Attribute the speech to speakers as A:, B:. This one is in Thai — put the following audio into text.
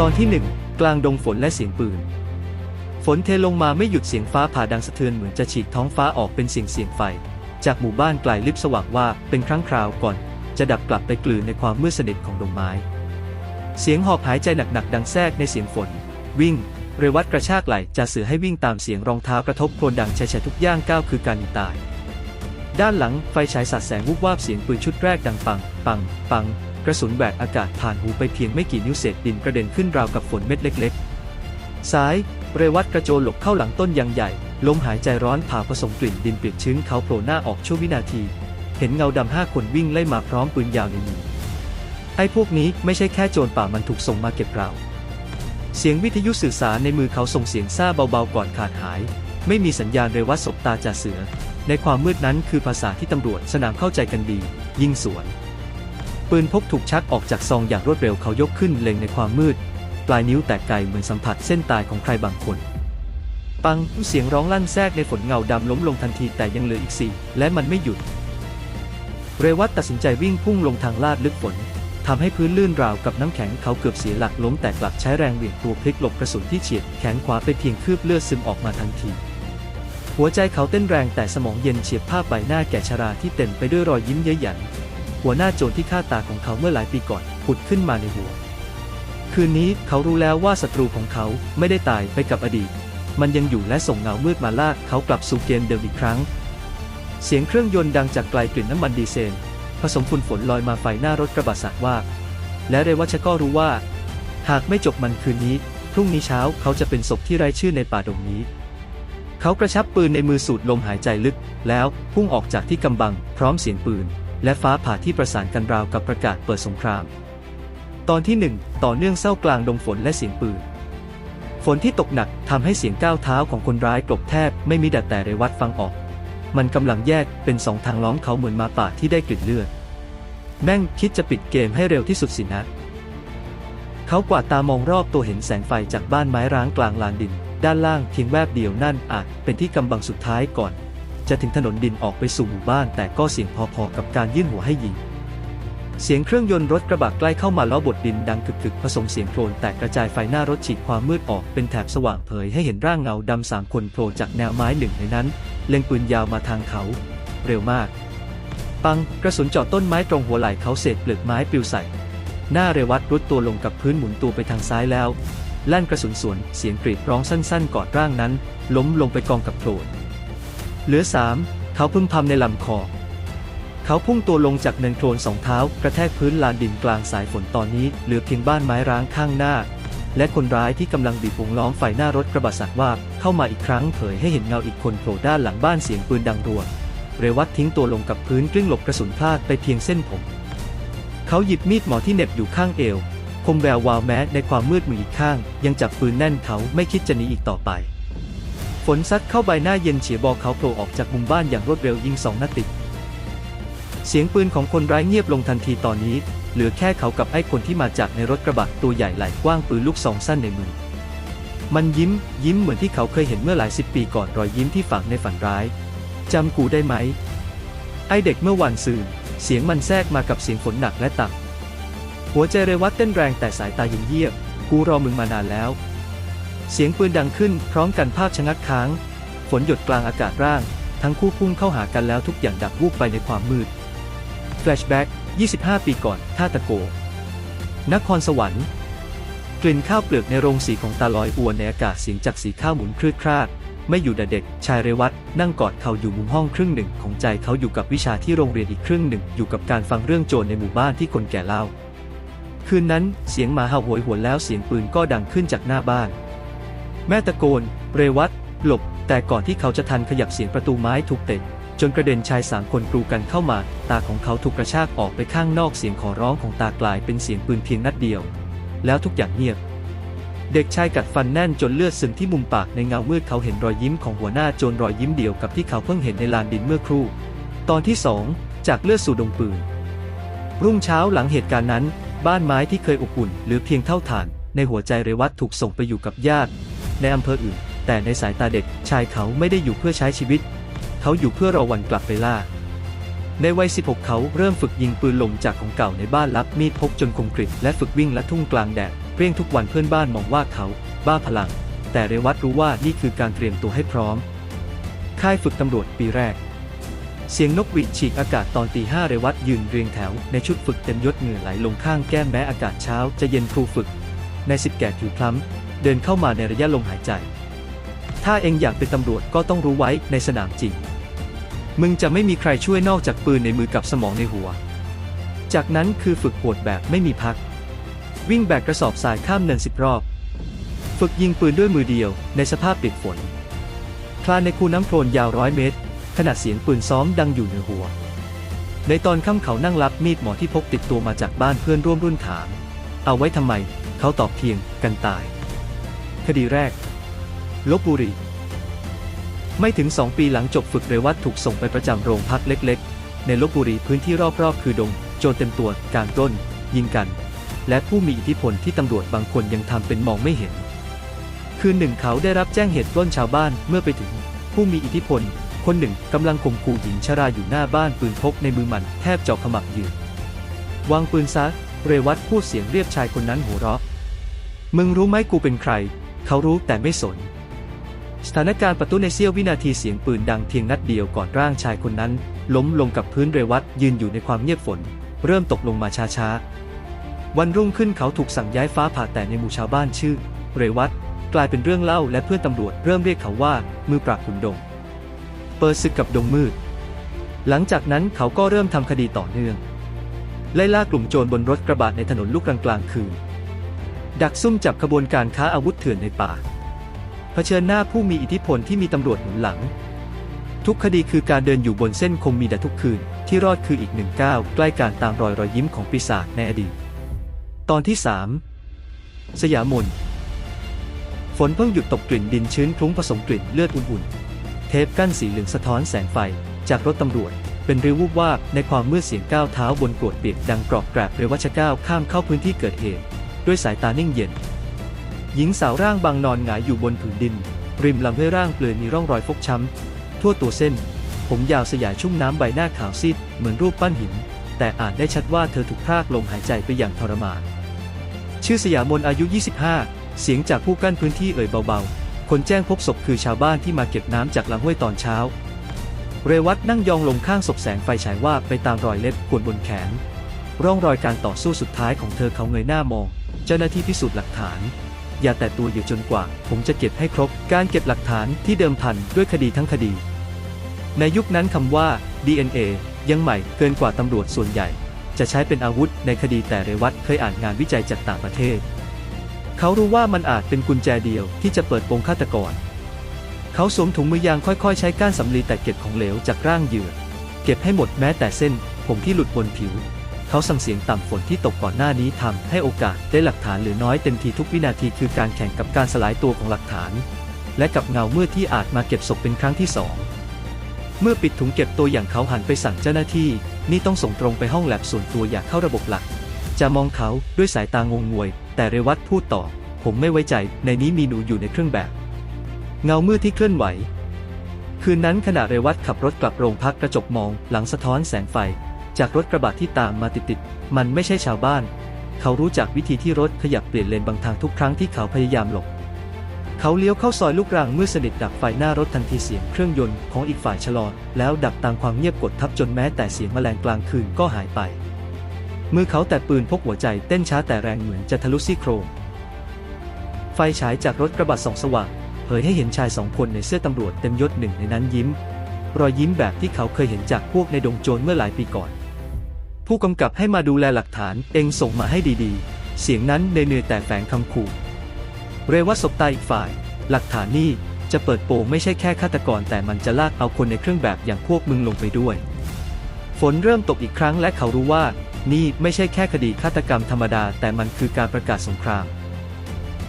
A: ตอนที่หนึ่งกลางดงฝนและเสียงปืน ฝนเทลงมาไม่หยุดเสียงฟ้าผ่าดังสะเทือนเหมือนจะฉีกท้องฟ้าออกเป็นเสียงเสียงไฟ จากหมู่บ้านไกลลิบสว่างว่าเป็นครั้งคราวก่อน จะดับกลับไปกลืนในความมืดสนิทของดงไม้ เสียงหอบหายใจหนักๆดังแทรกในเสียงฝน วิ่ง เรวัตกระชากไหลจะเสือให้วิ่งตามเสียงรองเท้ากระทบโคลนดังแฉะๆทุกย่างก้าวคือการตาย ด้านหลังไฟฉายสาดแสงวุบวาบเสียงปืนชุดแรกดังปัง ปัง ปัง กระสุนแหวกอากาศผ่านหูไปเพียงไม่กี่นิ้วเศษดินกระเด็นขึ้นราวกับฝนเม็ดเล็กๆ ซ้าย เรวัตกระโจนหลบเข้าหลังต้นยางใหญ่ ลมหายใจร้อนผ่าผสมกลิ่นดินเปียกชื้นเขาโผล่หน้าออกชั่ววินาที เห็นเงาดำห้าคนวิ่งไล่มาพร้อมปืนยาวในมือไอ้พวกนี้ไม่ใช่แค่โจรป่ามันถูกส่งมาเก็บเราเสียงวิทยุสื่อสารในมือเขาส่งเสียงซาเบาๆก่อนขาดหาย ไม่มีสัญญาณเรวัตสบตาจ่าเสือ ในความมืดนั้นคือภาษาที่ตำรวจสนามเข้าใจกันดี ยิงสวน ปืนพกถูกชักออกจากซองอย่างรวดเร็วเขายกขึ้นเล็งในความมืด ปลายนิ้วแตกไกลเหมือนสัมผัสเส้นตายของใครบางคน ปังเสียงร้องลั่นแทรกในฝนเงาดำล้มลงทันทีแต่ยังเหลืออีกสี่และมันไม่หยุด เรวัตตัดสินใจวิ่งพุ่งลงทางลาดลึกฝนทำให้พื้นลื่นราวกับน้ำแข็งเขาเกือบเสียหลักล้มแต่กลับใช้แรงเหวี่ยงตัวพลิกหลบกระสุนที่เฉียดแขนขวาไปเพียงคืบเลือดซึมออกมาทันที หัวใจเขาเต้นแรงแต่สมองเย็นเฉียบภาพใบหน้าแก่ชราที่เต็มไปด้วยรอยยิ้มเย้ยหยัน หัวหน้าโจรที่ฆ่าตาของเขาเมื่อหลายปีก่อนผุดขึ้นมาในหัว คืนนี้เขารู้แล้วว่าศัตรูของเขาไม่ได้ตายไปกับอดีต มันยังอยู่และส่งเงามืดมาลากเขากลับสู่เกมเดิมอีกครั้ง เสียงเครื่องยนต์ดังจากไกลกลิ่นน้ำมันดีเซลผสมฝุ่นฝนลอยมาไฟหน้ารถกระบะสักว่า และเรวัชก็รู้ว่า หากไม่จบมันคืนนี้ พรุ่งนี้เช้าเขาจะเป็นศพที่ไร้ชื่อในป่าดงนี้ เขากระชับปืนในมือสูดลมหายใจลึก แล้วพุ่งออกจากที่กำบังพร้อมเสียงปืน และฟ้าผ่าที่ประสานกันราวกับประกาศเปิดสงคราม ตอนที่หนึ่งต่อเนื่องเศร้ากลางดงฝนและเสียงปืน ฝนที่ตกหนักทำให้เสียงก้าวเท้าของคนร้ายกลบแทบไม่มีดัดแต่เรวัตฟังออก มันกำลังแยกเป็นสองทางล้อมเขาเหมือนมาป่าที่ได้กลิ่นเลือด แม่งคิดจะปิดเกมให้เร็วที่สุดสินะ เขากวาดตามองรอบตัวเห็นแสงไฟจากบ้านไม้ร้างกลางลานดิน ด้านล่างเพียงแวบเดียวนั่นอาจเป็นที่กำบังสุดท้ายก่อน จะถึงถนนดินออกไปสู่หมู่บ้านแต่ก็เสียงพอๆกับการยื่นหัวให้ยิง เสียงเครื่องยนต์รถกระบะใกล้เข้ามาล้อบดดินดังกึกๆ ผสมเสียงโครนแตกกระจายไฟหน้ารถฉีดความมืดออกเป็นแถบสว่างเผยให้เห็นร่างเงาดำสามคนโผล่จากแนวไม้หนึ่งในนั้น เล็งปืนยาวมาทางเขา เร็วมาก ปังกระสุนเจาะต้นไม้ตรงหัวไหล่เขาเศษเปลือกไม้ปลิวใส่หน้าเรวัตรุดตัวลงกับพื้นหมุนตัวไปทางซ้ายแล้วลั่นกระสุนสวนเสียงกรีดร้องสั้นๆ กอดร่างนั้น ล้มลงไปกองกับโคลน เหลือสามเขาพึมพำในลำคอ เขาพุ่งตัวลงจากเนินโคลนสองเท้ากระแทกพื้นลานดินกลางสายฝนตอนนี้เหลือเพียงบ้านไม้ร้างข้างหน้า และคนร้ายที่กำลังบีบวงล้อมไฟหน้ารถกระบะสักว่าเข้ามาอีกครั้งเผยให้เห็นเงาอีกคนโผล่ด้านหลังบ้านเสียงปืนดังรัวเรวัตทิ้งตัวลงกับพื้นกลิ้งหลบกระสุนพลาดไปเพียงเส้นผม เขาหยิบมีดหมอที่เหน็บอยู่ข้างเอวคมแวววาวแม้ในความมืดมืออีกข้าง ยังจับปืนแน่นเขาไม่คิดจะหนีอีกต่อไป ฝนซัดเข้าใบหน้าเย็นเฉียบบอกเขาโผล่ออกจากมุมบ้านอย่างรวดเร็วยิงสองนัดติด เสียงปืนของคนร้ายเงียบลงทันทีตอนนี้ เหลือแค่เขากับไอ้คนที่มาจากในรถกระบะตัวใหญ่ไหล่กว้างปืนลูกซองสั้นในมือ มันยิ้ม ยิ้มเหมือนที่เขาเคยเห็นเมื่อหลายสิบปีก่อนรอยยิ้มที่ฝังในฝันร้ายจำกูได้ไหม ไอเด็กเมื่อวันซืนเสียงมันแทรกมากับเสียงฝนหนักและต่ำหัวใจเรวัตเต้นแรงแต่สายตาเย็นเยียบ กูรอมึงมานานแล้ว เสียงปืนดังขึ้นพร้อมกันภาพชะงักค้าง ฝนหยดกลางอากาศร่าง ทั้งคู่พุ่งเข้าหากันแล้วทุกอย่างดับวูบไปในความมืด แฟลชแบ็ก25 ปีก่อน ท่าตะโก นครสวรรค์ กลิ่นข้าวเปลือกในโรงสีของตาลอยอวนในอากาศเสียงจากสีข้าวหมุนคลืดคลาด ไม่อยู่แต่เด็ก ชายเรวัตนั่งกอดเขาอยู่มุมห้องครึ่งหนึ่งของใจเขาอยู่กับวิชาที่โรงเรียนอีกครึ่งหนึ่งอยู่กับการฟังเรื่องโจรในหมู่บ้านที่คนแก่เล่า คืนนั้นเสียงหมาเห่าโหยหวนแล้วเสียงปืนก็ดังขึ้นจากหน้าบ้าน แม่ตะโกน เรวัตหลบ แต่ก่อนที่เขาจะทันขยับเสียงประตูไม้ถูกเตะจนกระเด็นชายสามคนกรูกันเข้ามา ตาของเขาถูกกระชากออกไปข้างนอกเสียงขอร้องของตากลายเป็นเสียงปืนเพียงนัดเดียว แล้วทุกอย่างเงียบ เด็กชายกัดฟันแน่นจนเลือดซึมที่มุมปากในเงามืดเขาเห็นรอยยิ้มของหัวหน้าโจรรอยยิ้มเดียวกับที่เขาเพิ่งเห็นในลานดินเมื่อครู่ ตอนที่สองจากเลือดสู่ดงปืน รุ่งเช้าหลังเหตุการณ์นั้น บ้านไม้ที่เคยอบอุ่นเหรือเพียงเท่าฐาน ในหัวใจเรวัตถูกส่งไปอยู่กับญาติ ในอำเภออื่น แต่ในสายตาเด็กชายเขาไม่ได้อยู่เพื่อใช้ชีวิต เขาอยู่เพื่อรอวันกลับไปล่า ในวัย 16 เขาเริ่มฝึกยิงปืนลมจากของเก่าในบ้านรับมีดพกจนคมกริบและฝึกวิ่งและทุ่งกลางแดดเรียงทุกวันเพื่อนบ้านมองว่าเขา บ้าพลัง แต่เรวัตรู้ว่านี่คือการเตรียมตัวให้พร้อม ค่ายฝึกตำรวจปีแรก เสียงนกหวีดฉีกอากาศตอนตีห้าเรวัตยืนเรียงแถว ในชุดฝึกเต็มยศเหงื่อไหลลงข้างแก้มแม้อากาศเช้าจะเย็นครูฝึก ในสิบแก่ผิวคล้ำ เดินเข้ามาในระยะลมหายใจ ถ้าเองอยากเป็นตำรวจก็ต้องรู้ไว้ในสนามจริง มึงจะไม่มีใครช่วยนอกจากปืนในมือกับสมองในหัว จากนั้นคือฝึกโหดแบบไม่มีพัก วิ่งแบกกระสอบทรายข้ามเนินสิบรอบ ฝึกยิงปืนด้วยมือเดียวในสภาพเปียกฝน คลานในคูน้ำโคลนยาวร้อยเมตร ขณะเสียงปืนซ้อมดังอยู่เหนือหัว ในตอนค่ำเขานั่งรับมีดหมอที่พกติดตัวมาจากบ้านเพื่อนร่วมรุ่นถาม เอาไว้ทำไม เขาตอบเพียงกันตาย คดีแรก ลบบุรี ไม่ถึงสองปีหลังจบฝึกเรวัตถูกส่งไปประจำโรงพักเล็ก ๆ ในลบบุรีพื้นที่รอบๆ คือดง โจรเต็มตัว การปล้น ยิงกัน และผู้มีอิทธิพลที่ตำรวจบางคนยังทำเป็นมองไม่เห็น คืนหนึ่งเขาได้รับแจ้งเหตุปล้นชาวบ้านเมื่อไปถึง ผู้มีอิทธิพล คนหนึ่งกำลังข่มขู่หญิงชราอยู่หน้าบ้านปืนพกในมือมันแทบเจาะขมับยืนวางปืนซะเรวัตพูดเสียงเรียบชายคนนั้นหัวเราะ มึงรู้ไหมกูเป็นใคร เขารู้แต่ไม่สน สถานการณ์ประตูในเสี้ยววินาทีเสียงปืนดังเพียงนัดเดียวก่อนร่างชายคนนั้น ล้มลงกับพื้นเรวัตยืนอยู่ในความเงียบฝน เริ่มตกลงมาช้าๆ วันรุ่งขึ้นเขาถูกสั่งย้ายฟ้าผ่าแต่ในหมู่ชาวบ้านชื่อ เรวัตกลายเป็นเรื่องเล่าและเพื่อนตำรวจเริ่มเรียกเขาว่ามือปราบขุนดง เปิดศึกกับดงมืด หลังจากนั้นเขาก็เริ่มทำคดีต่อเนื่องไล่ล่ากลุ่มโจรบนรถกระบะในถนนลูกกลางกลางคืน ดักซุ่มจับขบวนการค้าอาวุธเถื่อนในป่า เผชิญหน้าผู้มีอิทธิพลที่มีตำรวจหนุนหลัง ทุกคดีคือการเดินอยู่บนเส้นคมมีแต่ทุกคืน ที่รอดคืออีกหนึ่งก้าวใกล้การตามรอยรอยยิ้มของปีศาจในอดีต ตอนที่ 3 สยามนฝนเพิ่งหยุดตกกลิ่นดินชื้นคลุ้งผสมกลิ่นเลือดอุ่นๆ เทปกั้นสีเหลืองสะท้อนแสงไฟ จากรถตำรวจ เป็นริ้ววูบวาบในความมืดเสียงก้าวเท้าบนกรวดเปียกดังกรอบแกรบเรวัชก้าวข้ามเข้าพื้นที่เกิดเหตุ ด้วยสายตานิ่งเย็น หญิงสาวร่างบางนอนหงายอยู่บนผืนดิน ริมลำห้วยร่างเปลือยมีร่องรอยฟกช้ำ ทั่วตัวเส้น ผมยาวสยายชุ่มน้ำใบหน้าขาวซีดเหมือนรูปปั้นหิน แต่อ่านได้ชัดว่าเธอถูกพรากลมหายใจไปอย่างทรมาน ชื่อสยามนอายุ 25 เสียงจากผู้กั้นพื้นที่เอ่ยเบาๆ คนแจ้งพบศพคือชาวบ้านที่มาเก็บน้ำจากลำห้วยตอนเช้า เรวัตนั่งยองลงข้างศพแสงไฟฉายว่าไปตามรอยเล็บกวนบนแขนร่องรอยการต่อสู้สุดท้ายของเธอเขาเงยหน้ามอง เจ้าหน้าที่พิสูจน์หลักฐาน อย่าแต่ตัวอยู่จนกว่า ผมจะเก็บให้ครบ การเก็บหลักฐานที่เดิมพันด้วยคดีทั้งคดี ในยุคนั้นคำว่า DNA ยังใหม่เกินกว่าตำรวจส่วนใหญ่ จะใช้เป็นอาวุธในคดีแต่เรวัตเคยอ่านงานวิจัยจากต่างประเทศ เขารู้ว่ามันอาจเป็นกุญแจเดียวที่จะเปิดโปงฆาตกร เขาสวมถุงมือยางค่อยๆ ใช้ก้านสำลีแต่เก็บของเหลวจากร่างเหยื่อ เก็บให้หมดแม้แต่เส้น ผมที่หลุดบนผิว เขาสั่งเสียงต่ำฝนที่ตกก่อนหน้านี้ทำให้โอกาสได้หลักฐานหลือน้อยเต็มทีทุกวินาทีคือการแข่งกับการสลายตัวของหลักฐาน และกับเงาเมื่อที่อาจมาเก็บศพเป็นครั้งที่สองเมื่อปิดถุงเก็บตัวอย่างเขาหันไปสั่งเจ้าหน้าที่ นี่ต้องส่งตรงไปห้องแลบส่วนตัวอย่าเข้าระบบหลัก จะมองเขาด้วยสายตางงงวย แต่เรวัตพูดต่อ ผมไม่ไว้ใจ ในนี้มีหนูอยู่ในเครื่องแบบ เงามืดที่เคลื่อนไหว คืนนั้นขณะเรวัตขับรถกลับโรงพักกระจกมอง หลังสะท้อนแสงไฟ จากรถกระบะที่ตามมาติดๆ มันไม่ใช่ชาวบ้าน เขารู้จักวิธีที่รถขยับเปลี่ยนเลนบางทางทุกครั้งที่เขาพยายามหลบ เขาเลี้ยวเข้าซอยลูกรังเมื่อสนิทดับไฟหน้ารถทันทีเสียงเครื่องยนต์ของอีกฝ่ายชะลอ แล้วดับตามความเงียบกดทับจนแม้แต่เสียงแมลงกลางคืนก็หายไป มือเขาแต่ปืนพกหัวใจเต้นช้าแต่แรงเหมือนจะทะลุซี่โครงไฟฉายจากรถกระบะส่องสว่างเผยให้เห็นชายสองคนในเสื้อตำรวจเต็มยศหนึ่งในนั้นยิ้ม รอยยิ้มแบบที่เขาเคยเห็นจากพวกในดงโจรเมื่อหลายปีก่อน ผู้กำกับให้มาดูแลหลักฐานเองส่งมาให้ดีๆ เสียงนั้นเนื่อยแต่แฝงคำขู่ เรวัตสบตาอีกฝ่าย หลักฐานนี่จะเปิดโปงไม่ใช่แค่ฆาตกรแต่มันจะลากเอาคนในเครื่องแบบอย่างพวกมึงลงไปด้วย ฝนเริ่มตกอีกครั้งและเขารู้ว่า นี่ไม่ใช่แค่คดีฆาตกรรมธรรมดาแต่มันคือการประกาศสงคราม